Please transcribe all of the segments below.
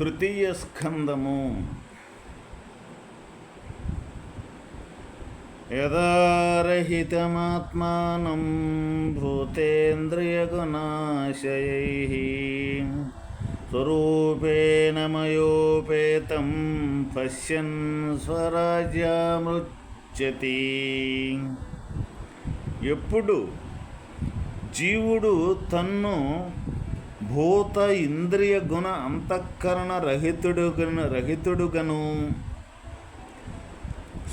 తృతీయ స్కందము. యదారహితమాత్మానం భూతేంద్రియగుణాశయైः స్వరూపేణ మయోపేతం పశ్యన్ స్వరాజ్యామృచ్చతి ఎప్పుడు జీవుడు తన్ను భూత ఇంద్రియ గుణ అంతఃకరణ రహితుడుగను రహితుడుగను.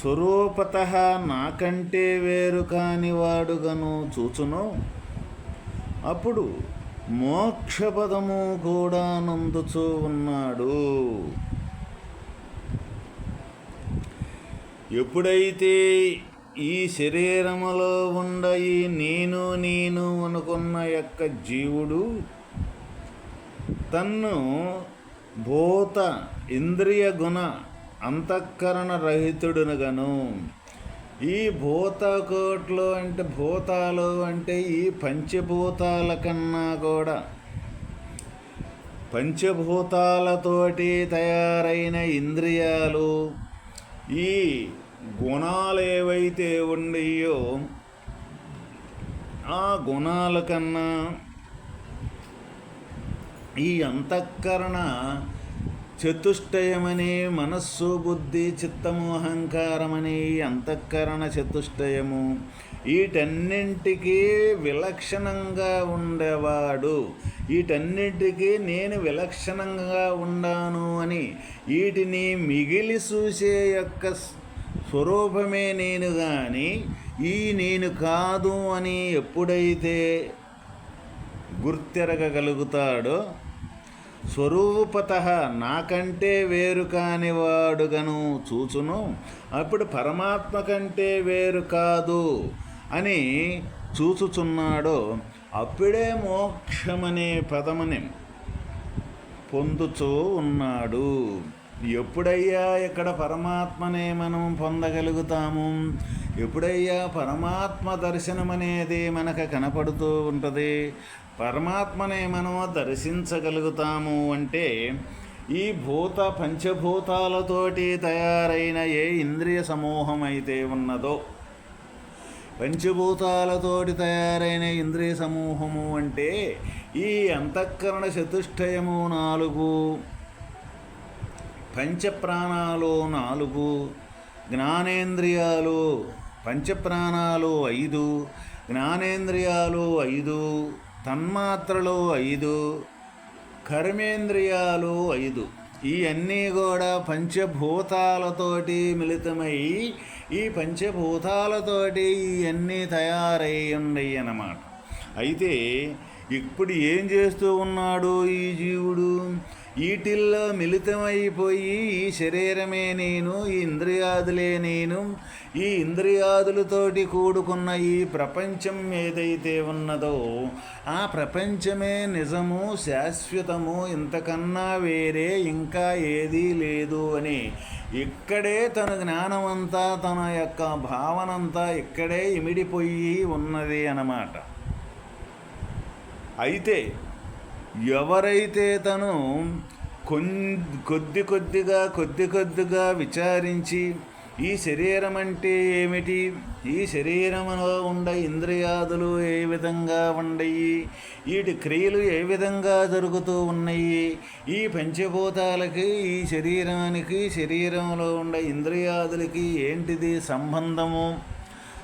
స్వరూపత నాకంటే వేరు కానివాడుగను చూచును. అప్పుడు మోక్షపదము కూడా నందుచూ ఉన్నాడు. ఎప్పుడైతే ఈ శరీరములో ఉండ ఈ నేను నేను అనుకున్న యొక్క జీవుడు తన్ను భూత ఇంద్రియ గుణ అంతఃకరణ రహితుడునుగను. ఈ భూతకోట్లు అంటే భూతాలు అంటే ఈ పంచభూతాల కన్నా కూడా పంచభూతాలతోటి తయారైన ఇంద్రియాలు ఈ గుణాలు ఏవైతే ఉండయో ఆ గుణాల కన్నా ఈ అంతఃకరణ చతుష్టయమని మనస్సు బుద్ధి చిత్తము అహంకారమని ఈ అంతఃకరణ చతుష్టయము వీటన్నింటికీ విలక్షణంగా ఉండేవాడు. వీటన్నింటికీ నేను విలక్షణంగా ఉండాను అని వీటిని మిగిలి చూసే యొక్క స్వరూపమే నేను కానీ ఈ నేను కాదు అని ఎప్పుడైతే గుర్తెరగగలుగుతాడో స్వరూపత నాకంటే వేరు కానివాడుగను చూచును అప్పుడు పరమాత్మ కంటే వేరు కాదు అని చూచుచున్నాడో అప్పుడే మోక్షమనే పదమని పొందుచూ ఉన్నాడు. ఎప్పుడయ్యా ఇక్కడ పరమాత్మనే మనం పొందగలుగుతాము? ఎప్పుడయ్యా పరమాత్మ దర్శనం అనేది మనకు కనపడుతూ ఉంటుంది? పరమాత్మనే మనం దర్శించగలుగుతాము అంటే ఈ భూత పంచభూతాలతోటి తయారైన ఏ ఇంద్రియ సమూహం అయితే ఉన్నదో పంచభూతాలతోటి తయారైన ఇంద్రియ సమూహము అంటే ఈ అంతఃకరణ చతుష్టయము నాలుగు పంచప్రాణాలు నాలుగు జ్ఞానేంద్రియాలు పంచప్రాణాలు ఐదు జ్ఞానేంద్రియాలు ఐదు తన్మాత్రలు ఐదు కర్మేంద్రియాలు ఐదు. ఇవన్నీ కూడా పంచభూతాలతోటి మిళితమై ఈ పంచభూతాలతోటి ఇవన్నీ తయారయ్యండి అన్నమాట అయితే ఇప్పుడు ఏం చేస్తూ ఉన్నాడు ఈ జీవుడు? వీటిల్లో మిళితమైపోయి ఈ శరీరమే నేను ఈ ఇంద్రియాదులే నేను. ఈ ఇంద్రియాదులతోటి కూడుకున్న ఈ ప్రపంచం ఏదైతే ఉన్నదో ఆ ప్రపంచమే నిజము శాశ్వతము ఇంతకన్నా వేరే ఇంకా ఏదీ లేదు అని ఇక్కడే తన జ్ఞానమంతా తన యొక్క భావనంతా ఇక్కడే ఇమిడిపోయి ఉన్నది అన్నమాట. అయితే ఎవరైతే తను కొద్ది కొద్దిగా కొద్ది కొద్దిగా విచారించి ఈ శరీరం అంటే ఏమిటి? ఈ శరీరములో ఉండ ఇంద్రియాదులు ఏ విధంగా ఉండయి? వీటి క్రియలు ఏ విధంగా జరుగుతూ ఉన్నాయి? ఈ పంచభూతాలకి ఈ శరీరానికి శరీరంలో ఉండే ఇంద్రియాదులకి ఏంటిది సంబంధము?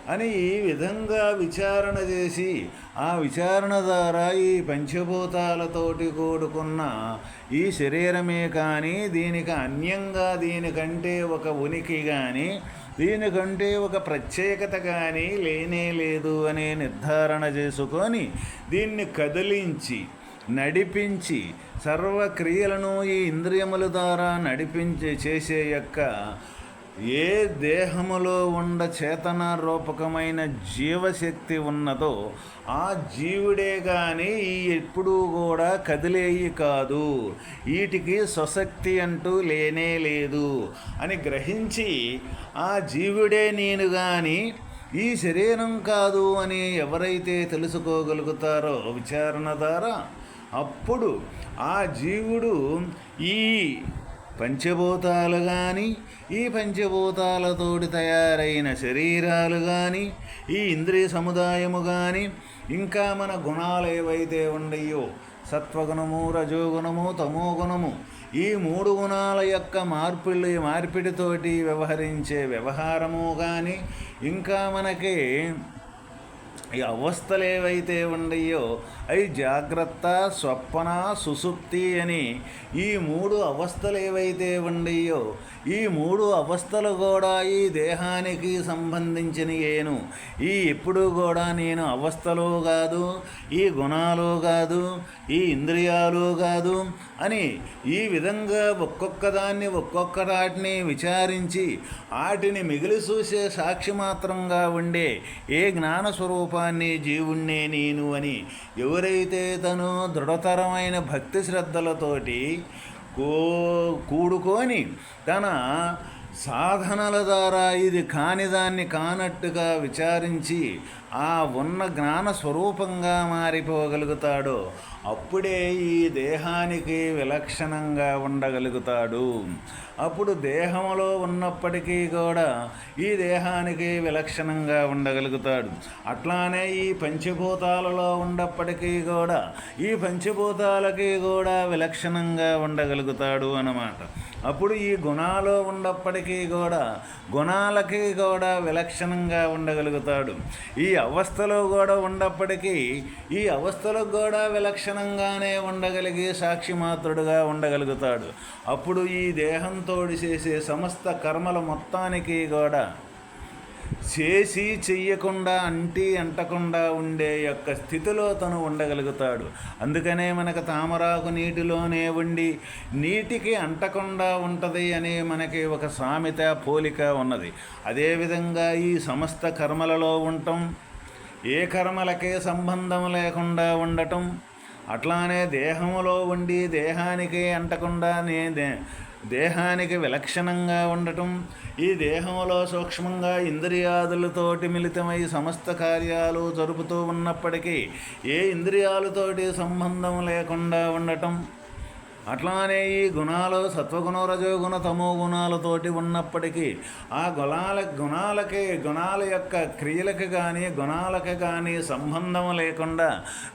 అని ఈ విధంగా విచారణ చేసి ఆ విచారణ ద్వారా ఈ పంచభూతాలతోటి కూడుకున్న ఈ శరీరమే కానీ దీనికి అన్యంగా దీనికంటే ఒక ఉనికి కానీ దీనికంటే ఒక ప్రత్యేకత కానీ లేనే లేదు అనే నిర్ధారణ చేసుకొని దీన్ని కదిలించి నడిపించి సర్వక్రియలను ఈ ఇంద్రియముల ద్వారా నడిపించి చేసే యొక్క ఏ దేహములో ఉండ చేతన రూపకమైన జీవశక్తి ఉన్నదో ఆ జీవుడే కానీ ఈ ఎప్పుడూ కూడా కదిలేయి కాదు. వీటికి స్వశక్తి అంటూ లేనే లేదు. అని గ్రహించి ఆ జీవుడే నేను కానీ ఈ శరీరం కాదు అని ఎవరైతే తెలుసుకోగలుగుతారో విచారణ ద్వారా అప్పుడు ఆ జీవుడు ఈ పంచభూతాలు కానీ ఈ పంచభూతాలతోటి తయారైన శరీరాలు కానీ ఈ ఇంద్రియ సముదాయము కానీ ఇంకా మన గుణాలు ఏవైతే ఉండయో సత్వగుణము రజోగుణము తమోగుణము ఈ మూడు గుణాల యొక్క మార్పులు మార్పిడితోటి వ్యవహరించే వ్యవహారము కానీ ఇంకా మనకి ఈ అవస్థలు ఏవైతే ఉండయో అవి జాగ్రత్త స్వప్న సుసుప్తి అని ఈ మూడు అవస్థలు ఏవైతే ఉండయో ఈ మూడు అవస్థలు కూడా ఈ దేహానికి సంబంధించిన ఏను ఈ ఎప్పుడు కూడా నేను అవస్థలో కాదు ఈ గుణాలు కాదు ఈ ఇంద్రియాలు కాదు అని ఈ విధంగా ఒక్కొక్క దాన్ని ఒక్కొక్క వాటిని విచారించి వాటిని మిగిలి చూసే సాక్షి మాత్రంగా ఉండే ఏ జ్ఞాన స్వరూపాన్ని జీవుణ్ణే నేను అని ఎవరైతే తను దృఢతరమైన భక్తి శ్రద్ధలతోటి కో కూడుకొని తన సాధనల ద్వారా ఇది కానిదాన్ని కానట్టుగా విచారించి ఆ ఉన్న జ్ఞాన స్వరూపంగా మారిపోగలుగుతాడో అప్పుడే ఈ దేహానికి విలక్షణంగా ఉండగలుగుతాడు. అప్పుడు దేహంలో ఉన్నప్పటికీ కూడా ఈ దేహానికి విలక్షణంగా ఉండగలుగుతాడు. అట్లానే ఈ పంచభూతాలలో ఉన్నప్పటికీ కూడా ఈ పంచభూతాలకి కూడా విలక్షణంగా ఉండగలుగుతాడు అన్నమాట. అప్పుడు ఈ గుణాలు ఉన్నప్పటికీ కూడా గుణాలకి కూడా విలక్షణంగా ఉండగలుగుతాడు. ఈ అవస్థలో కూడా ఉన్నప్పటికీ ఈ అవస్థలకు కూడా విలక్షణ విలక్షణంగానే ఉండగలిగి సాక్షిమాత్రుడుగా ఉండగలుగుతాడు. అప్పుడు ఈ దేహంతో చేసే సమస్త కర్మల మొత్తానికి కూడా చేసి చెయ్యకుండా అంటి అంటకుండా ఉండే యొక్క స్థితిలో తను ఉండగలుగుతాడు. అందుకనే మనకు తామరాకు నీటిలోనే ఉండి నీటికి అంటకుండా ఉంటుంది అనే మనకి ఒక సామెత పోలిక ఉన్నది. అదేవిధంగా ఈ సమస్త కర్మలలో ఉండటం ఏ కర్మలకే సంబంధం లేకుండా ఉండటం అట్లానే దేహములో ఉండి దేహానికి అంటకుండా నే దేహానికి విలక్షణంగా ఉండటం ఈ దేహంలో సూక్ష్మంగా ఇంద్రియాదులతోటి మిళితమై సమస్త కార్యాలు జరుపుతూ ఉన్నప్పటికీ ఏ ఇంద్రియాలతోటి సంబంధం లేకుండా ఉండటం అట్లానే ఈ గుణాలు సత్వగుణ రజోగుణ తమో గుణాలతోటి ఉన్నప్పటికీ ఆ గుణాల గుణాలకి గుణాల యొక్క క్రియలకు కానీ గుణాలకు కానీ సంబంధం లేకుండా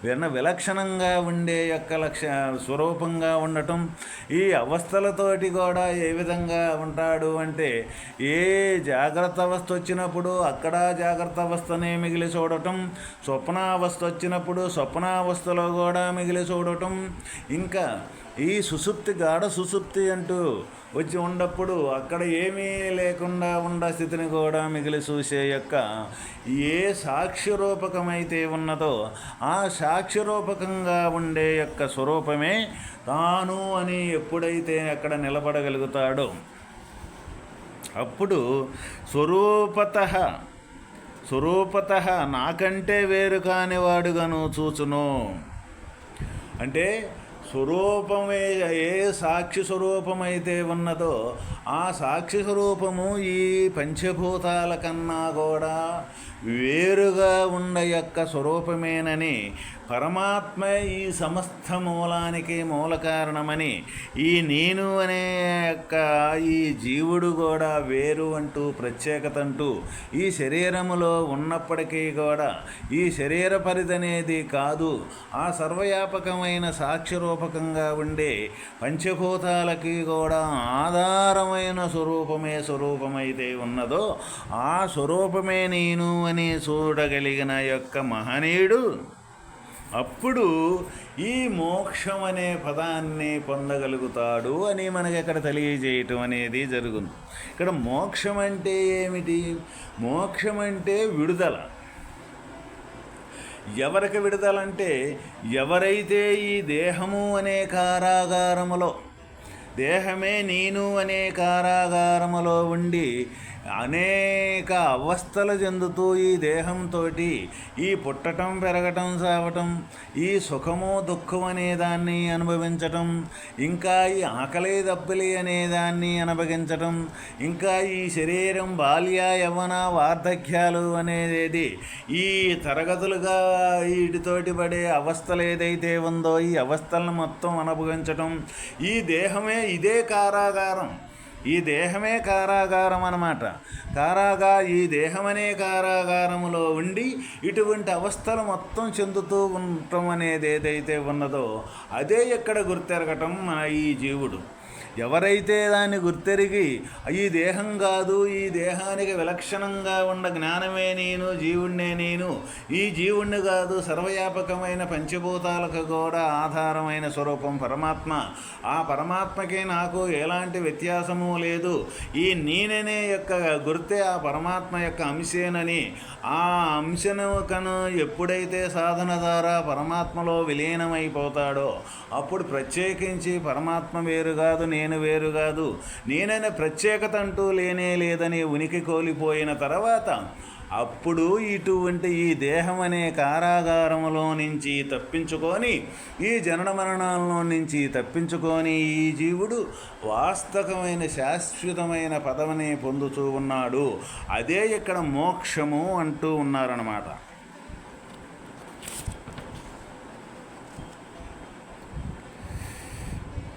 విన విలక్షణంగా ఉండే యొక్క లక్ష స్వరూపంగా ఉండటం ఈ అవస్థలతోటి కూడా ఏ విధంగా ఉంటాడు అంటే ఏ జాగ్రత్త అవస్థ వచ్చినప్పుడు అక్కడ జాగ్రత్త అవస్థనే మిగిలి చూడటం స్వప్నావస్థ వచ్చినప్పుడు స్వప్నావస్థలో కూడా మిగిలి చూడటం ఇంకా ఈ సుసుప్తి గాఢ సుసుప్తి అంటూ వచ్చి ఉన్నప్పుడు అక్కడ ఏమీ లేకుండా ఉన్న స్థితిని కూడా మిగిలి చూసే యొక్క ఏ సాక్ష్యరూపకమైతే ఉన్నదో ఆ సాక్ష్యరూపకంగా ఉండే యొక్క స్వరూపమే తాను అని ఎప్పుడైతే అక్కడ నిలబడగలుగుతాడో అప్పుడు స్వరూపత స్వరూపత నాకంటే వేరు కానివాడుగాను చూచును. అంటే స్వరూపమే ఏ సాక్షి స్వరూపమైతే ఉన్నదో ఆ సాక్షి స్వరూపము ఈ పంచభూతాల కన్నా కూడా వేరుగా ఉండ యొక్క స్వరూపమేనని పరమాత్మ ఈ సమస్త మూలానికి మూల కారణమని ఈ నేను అనే యొక్క ఈ జీవుడు కూడా వేరు అంటూ ప్రత్యేకత అంటూ ఈ శరీరములో ఉన్నప్పటికీ కూడా ఈ శరీర పరిధనేది కాదు ఆ సర్వవ్యాపకమైన సాక్ష్యరూపకంగా ఉండే పంచభూతాలకి కూడా ఆధారమైన స్వరూపమే స్వరూపమైతే ఉన్నదో ఆ స్వరూపమే నేను అని చూడగలిగిన యొక్క మహనీయుడు. అప్పుడు ఈ మోక్షం అనే పదాన్ని పొందగలుగుతాడు అని మనకి అక్కడ తెలియజేయటం అనేది జరుగుతుంది ఇక్కడ మోక్షం అంటే ఏమిటి? మోక్షం అంటే విడుదల. ఎవరికి విడుదలంటే ఎవరైతే ఈ దేహము అనే కారాగారములో దేహమే నేను అనే కారాగారములో ఉండి అనేక అవస్థలు చెందుతూ ఈ దేహంతో ఈ పుట్టటం పెరగటం సావటం ఈ సుఖము దుఃఖం అనేదాన్ని అనుభవించటం ఇంకా ఈ ఆకలి దప్పులి అనేదాన్ని అనుభవించటం ఇంకా ఈ శరీరం బాల్య యవ్వన వార్ధక్యాలు అనేది ఈ తరగతులుగా వీటితోటి పడే అవస్థలు ఏదైతే ఉందో ఈ అవస్థలను మొత్తం అనుభవించటం ఈ దేహమే ఇదే కారాగారం. ఈ దేహమే కారాగారం అన్నమాట. కారాగా ఈ దేహమనే కారాగారములో ఉండి ఇటువంటి అవస్థలు మొత్తం చెందుతూ ఉండటం అనేది ఏదైతే ఉన్నదో అదే ఇక్కడ గుర్తెరగటం మన ఈ జీవుడు. ఎవరైతే దాన్ని గుర్తెరిగి ఈ దేహం కాదు ఈ దేహానికి విలక్షణంగా ఉన్న జ్ఞానమే నేను జీవుణ్ణే నేను ఈ జీవుణ్ణి కాదు సర్వవ్యాపకమైన పంచభూతాలకు కూడా ఆధారమైన స్వరూపం పరమాత్మ. ఆ పరమాత్మకి నాకు ఎలాంటి వ్యత్యాసము లేదు. ఈ నేననే యొక్క గుర్తే ఆ పరమాత్మ యొక్క అంశేనని. ఆ అంశను కను ఎప్పుడైతే సాధన ద్వారా పరమాత్మలో విలీనమైపోతాడో అప్పుడు ప్రత్యేకించి పరమాత్మ వేరు కాదు నేను వేరు కాదు. నేననే ప్రత్యేకత అంటూ లేనే లేదని ఉనికి కోల్పోయిన తర్వాత అప్పుడు ఇటువంటి ఈ దేహం అనే కారాగారములో నుంచి తప్పించుకొని ఈ జనన మరణాలలో నుంచి తప్పించుకొని ఈ జీవుడు వాస్తవమైన శాశ్వతమైన పదవిని పొందుతూ ఉన్నాడు. అదే ఇక్కడ మోక్షము అంటూ ఉన్నారన్నమాట.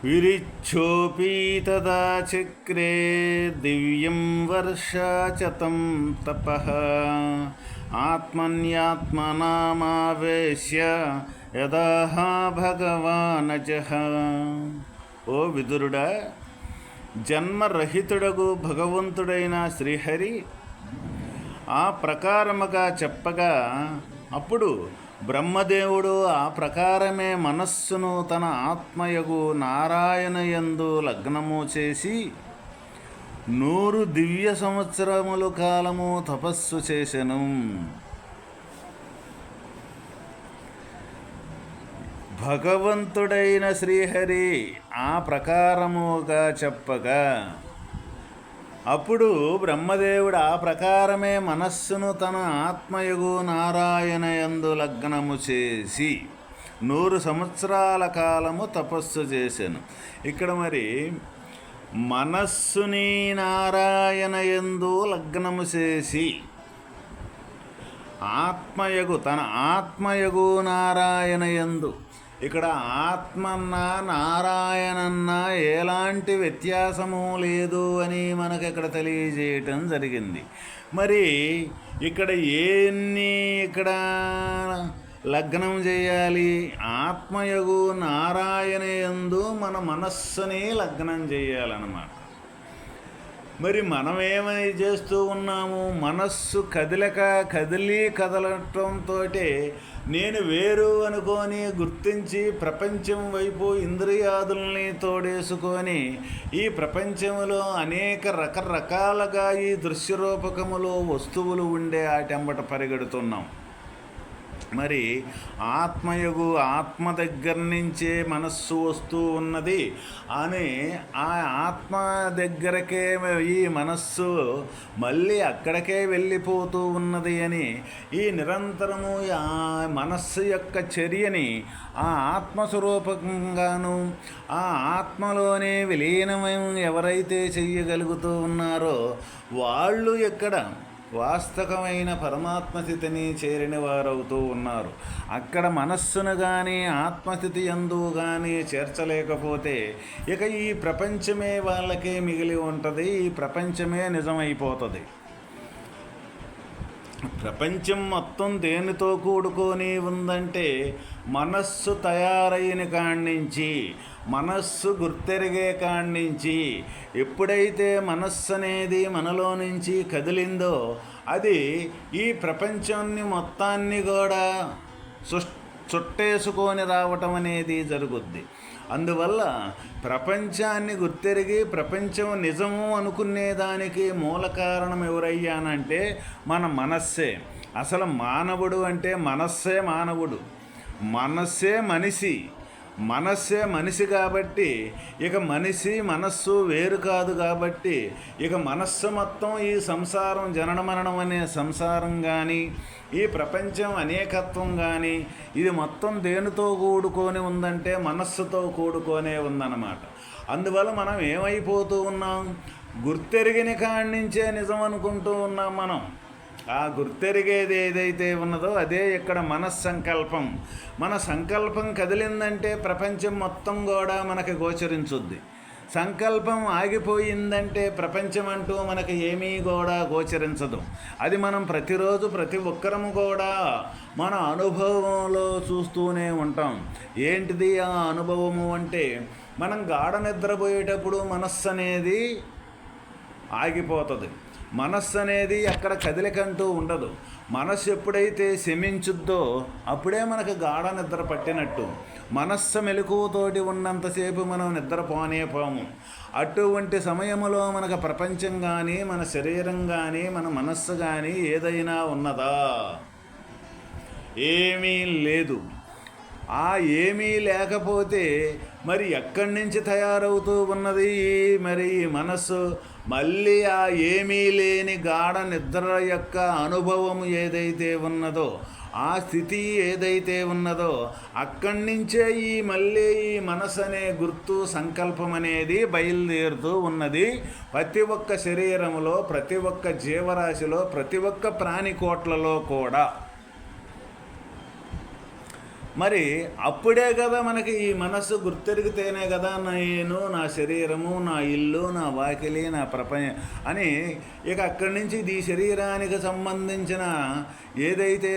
విరిచ్చోపి తదా చక్రే దివ్యం వర్షాచతం తప ఆత్మన్యాత్మనామావేశ్య యదా భగవానజ ఓ విదురుడా జన్మరహితుడగు భగవంతుడైన శ్రీహరి ఆ ప్రకారముగా చెప్పగా అప్పుడు బ్రహ్మదేవుడు ఆ ప్రకారమే మనస్సును తన ఆత్మయగు నారాయణయందు లగ్నము చేసి నూరు దివ్య సంవత్సరములు కాలము తపస్సు చేసెను. భగవంతుడైన శ్రీహరి ఆ ప్రకారముగా చెప్పగా అప్పుడు బ్రహ్మదేవుడు ఆ ప్రకారమే మనస్సును తన ఆత్మయుగు నారాయణయందు లగ్నము చేసి నూరు సంవత్సరాల కాలము తపస్సు చేశాను. ఇక్కడ మరి మనస్సుని నారాయణయందు లగ్నము చేసి ఆత్మయగు తన ఆత్మయగు నారాయణయందు ఇక్కడ ఆత్మన్న నారాయణన్న ఎలాంటి వ్యత్యాసము లేదు అని మనకు ఇక్కడ తెలియజేయటం జరిగింది. మరి ఇక్కడ ఎన్ని ఇక్కడ లగ్నం చేయాలి? ఆత్మయగు నారాయణ యందు మన మనస్సుని లగ్నం చేయాలన్నమాట. మరి మనం చేస్తూ ఉన్నాము? మనస్సు కదిలక కదిలి కదలటంతో నేను వేరు అనుకొని గుర్తించి ప్రపంచం వైపు ఇంద్రియాదుల్ని తోడేసుకొని ఈ ప్రపంచంలో అనేక రకరకాలుగా ఈ దృశ్యరూపకములో వస్తువులు ఉండే ఆటెంబట పరిగెడుతున్నాం. మరి ఆత్మయుగు ఆత్మ దగ్గర నుంచే మనస్సు వస్తూ ఉన్నది అని ఆ ఆత్మ దగ్గరకే ఈ మనస్సు మళ్ళీ అక్కడికే వెళ్ళిపోతూ ఉన్నది అని ఈ నిరంతరము ఆ మనస్సు యొక్క చర్యని ఆ ఆత్మస్వరూపకంగాను ఆ ఆత్మలోనే విలీనమయం ఎవరైతే చెయ్యగలుగుతూ ఉన్నారో వాళ్ళు ఎక్కడ? వాస్తవమైన పరమాత్మస్థితిని చేరిన వారవుతూ ఉన్నారు. అక్కడ మనస్సును కానీ ఆత్మస్థితి ఎందు కానీ చేర్చలేకపోతే ఇక ఈ ప్రపంచమే వాళ్ళకే మిగిలి ఉంటుంది ఈ ప్రపంచమే నిజమైపోతుంది. ప్రపంచం మొత్తం దేనితో కూడుకొని ఉందంటే మనస్సు తయారైన కాణించి మనస్సు గుర్తెరిగే కాణించి ఎప్పుడైతే మనస్సు అనేది మనలో నుంచి కదిలిందో అది ఈ ప్రపంచాన్ని మొత్తాన్ని కూడా చుట్టేసుకొని రావటం అనేది జరుగుద్ది. అందువల్ల ప్రపంచాన్ని గుర్తెరిగి ప్రపంచం నిజము అనుకునేదానికి మూల కారణం ఎవరయ్యానంటే మన మనస్సే. అసలు మానవుడు అంటే మనస్సే మానవుడు. మనస్సే మనిషి. మనస్సే మనిషి కాబట్టి ఇక మనిషి మనస్సు వేరు కాదు కాబట్టి ఇక మనస్సు మొత్తం ఈ సంసారం జనన మరణం అనే సంసారం కానీ ఈ ప్రపంచం అనేకత్వం కానీ ఇది మొత్తం దేనితో కూడుకొని ఉందంటే మనస్సుతో కూడుకొనే ఉందన్నమాట. అందువల్ల మనం ఏమైపోతూ ఉన్నాం? గుర్తెరిగిన కాడి నుంచే నిజం అనుకుంటూ ఉన్నాం మనం. ఆ గుర్తెరిగేది ఏదైతే ఉన్నదో అదే ఇక్కడ మనస్సంకల్పం. మన సంకల్పం కదిలిందంటే ప్రపంచం మొత్తం కూడా మనకి గోచరించుద్ది. సంకల్పం ఆగిపోయిందంటే ప్రపంచం అంటూ మనకి ఏమీ కూడా గోచరించదు. అది మనం ప్రతిరోజు ప్రతి ఒక్కరము కూడా మన అనుభవంలో చూస్తూనే ఉంటాం. ఏంటిది ఆ అనుభవము అంటే మనం గాఢ నిద్రపోయేటప్పుడు మనస్సు అనేది ఆగిపోతుంది. మనస్సు అనేది ఎక్కడ కదిలికంటూ ఉండదు. మనస్సు ఎప్పుడైతే శమించుద్దో అప్పుడే మనకు గాఢ నిద్ర పట్టినట్టు. మనస్సు మెలకువతోటి ఉన్నంతసేపు మనం నిద్రపోనే పోము. అటువంటి సమయంలో మనకు ప్రపంచం కానీ మన శరీరం కానీ మన మనస్సు కానీ ఏదైనా ఉన్నదా? ఏమీ లేదు. ఆ ఏమీ లేకపోతే మరి ఎక్కడి నుంచి తయారవుతూ ఉన్నది? మరి మనస్సు మళ్ళీ ఆ ఏమీ లేని గాఢ నిద్ర యొక్క అనుభవం ఏదైతే ఉన్నదో ఆ స్థితి ఏదైతే ఉన్నదో అక్కడి నుంచే ఈ మళ్ళీ ఈ మనసు అనే గుర్తు సంకల్పం అనేది బయలుదేరుతూ ఉన్నది. ప్రతి ఒక్క శరీరంలో ప్రతి ఒక్క జీవరాశిలో ప్రతి ఒక్క ప్రాణికోట్లలో కూడా. మరి అప్పుడే కదా మనకి ఈ మనస్సు గుర్తెరిగితేనే కదా నేను నా శరీరము నా ఇల్లు నా వాకిలి నా ప్రపంచం అని ఇక అక్కడి నుంచి ఈ శరీరానికి సంబంధించిన ఏదైతే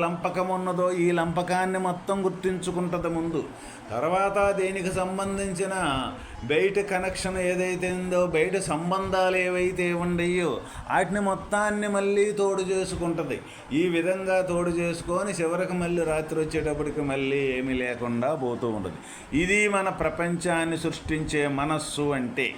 లంపకం ఉన్నదో ఈ లంపకాన్ని మొత్తం గుర్తించుకుంటుంది ముందు. తర్వాత దీనికి సంబంధించిన బయట కనెక్షన్ ఏదైతే ఉందో బయట సంబంధాలు ఏవైతే ఉండయో వాటిని మొత్తాన్ని మళ్ళీ తోడు చేసుకుంటుంది. ఈ విధంగా తోడు చేసుకొని చివరికి మళ్ళీ రాత్రి వచ్చేటప్పటికి మళ్ళీ ఏమీ లేకుండా పోతూ ఉంటుంది. ఇది మన ప్రపంచాన్ని సృష్టించే మనస్సు అంటే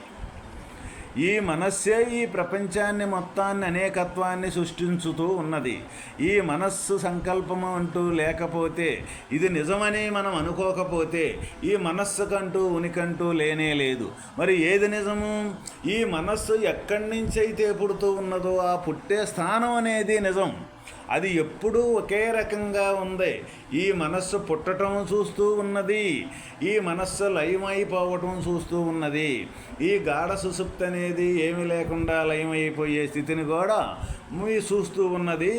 ఈ మనస్సే ఈ ప్రపంచాన్ని మొత్తాన్ని అనేకత్వాన్ని సృష్టించుతూ ఉన్నది. ఈ మనస్సు సంకల్పము అంటూ లేకపోతే ఇది నిజమని మనం అనుకోకపోతే ఈ మనస్సుకంటూ ఉనికంటూ లేనే లేదు. మరి ఏది నిజము? ఈ మనస్సు ఎక్కడి నుంచి అయితే పుడుతూ ఉన్నదో ఆ పుట్టే స్థానం అనేది నిజం. అది ఎప్పుడూ ఒకే రకంగా ఉంది. ఈ మనస్సు పుట్టడం చూస్తూ ఉన్నది. ఈ మనస్సు లయమైపోవటం చూస్తూ ఉన్నది. ఈ గాఢ సుసుప్తి అనేది ఏమి లేకుండా లయమైపోయే స్థితిని కూడా మీ చూస్తూ ఉన్నది.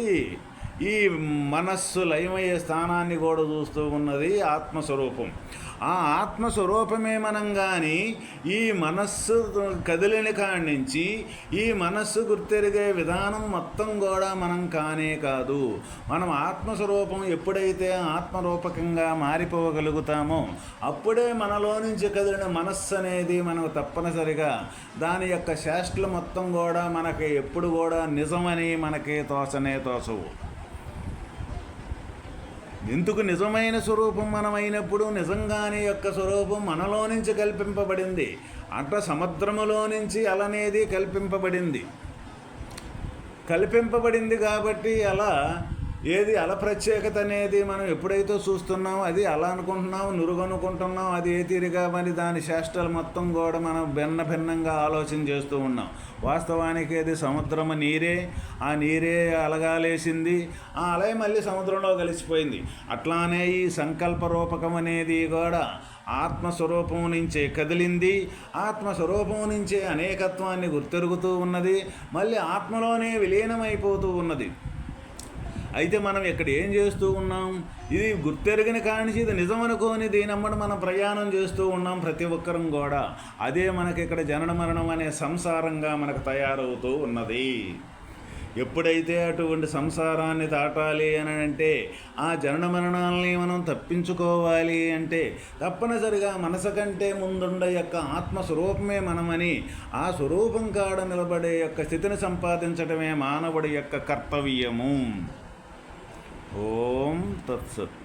ఈ మనస్సు లయమయ్యే స్థానాన్ని కూడా చూస్తూ ఉన్నది ఆత్మస్వరూపం. ఆ ఆత్మస్వరూపమే మనం కానీ ఈ మనస్సు కదిలిన కాడి నుంచి ఈ మనస్సు గుర్తెరిగే విధానం మొత్తం కూడా మనం కానే కాదు. మనం ఆత్మస్వరూపం ఎప్పుడైతే ఆత్మరూపకంగా మారిపోగలుగుతామో అప్పుడే మనలో నుంచి కదిలిన మనస్సు అనేది మనకు తప్పనిసరిగా దాని యొక్క శాస్త్రలు మొత్తం కూడా మనకి ఎప్పుడు కూడా నిజమని మనకి తోచనే తోచవు. ఎందుకు నిజమైన స్వరూపం మనమైనప్పుడు నిజంగానే యొక్క స్వరూపం మనలో నుంచి కల్పింపబడింది. అట్లా సముద్రములో నుంచి అలనేది కల్పింపబడింది. కల్పింపబడింది కాబట్టి అలా ఏది అల ప్రత్యేకత అనేది మనం ఎప్పుడైతే చూస్తున్నామో అది అలా అనుకుంటున్నాం నురుగనుకుంటున్నాం అది ఏ తీరుగా మరి దాని శాస్త్రాలు మొత్తం కూడా మనం భిన్న భిన్నంగా ఆలోచన చేస్తూ ఉన్నాం. వాస్తవానికి అది సముద్రము నీరే ఆ నీరే అలగాలేసింది ఆ అలయ మళ్ళీ సముద్రంలో కలిసిపోయింది. అట్లానే ఈ సంకల్ప రూపకం అనేది కూడా ఆత్మస్వరూపం నుంచే కదిలింది. ఆత్మస్వరూపం నుంచే అనేకత్వాన్ని గుర్తెరుగుతూ ఉన్నది. మళ్ళీ ఆత్మలోనే విలీనమైపోతూ ఉన్నది. అయితే మనం ఇక్కడ ఏం చేస్తూ ఉన్నాం? ఇది గుర్తెరిగిన కానిచి ఇది నిజం అనుకోని దీనమ్మని మనం ప్రయాణం చేస్తూ ఉన్నాం ప్రతి ఒక్కరం కూడా. అదే మనకి ఇక్కడ జనన మరణం అనే సంసారంగా మనకు తయారవుతూ ఉన్నది. ఎప్పుడైతే అటువంటి సంసారాన్ని దాటాలి అని అంటే ఆ జనన మరణాలని మనం తప్పించుకోవాలి అంటే తప్పనిసరిగా మనసు కంటే ముందుండ యొక్క ఆత్మస్వరూపమే మనమని ఆ స్వరూపం కాడ నిలబడే యొక్క స్థితిని సంపాదించడమే మానవుడి యొక్క కర్తవ్యము. ఓం తత్సత్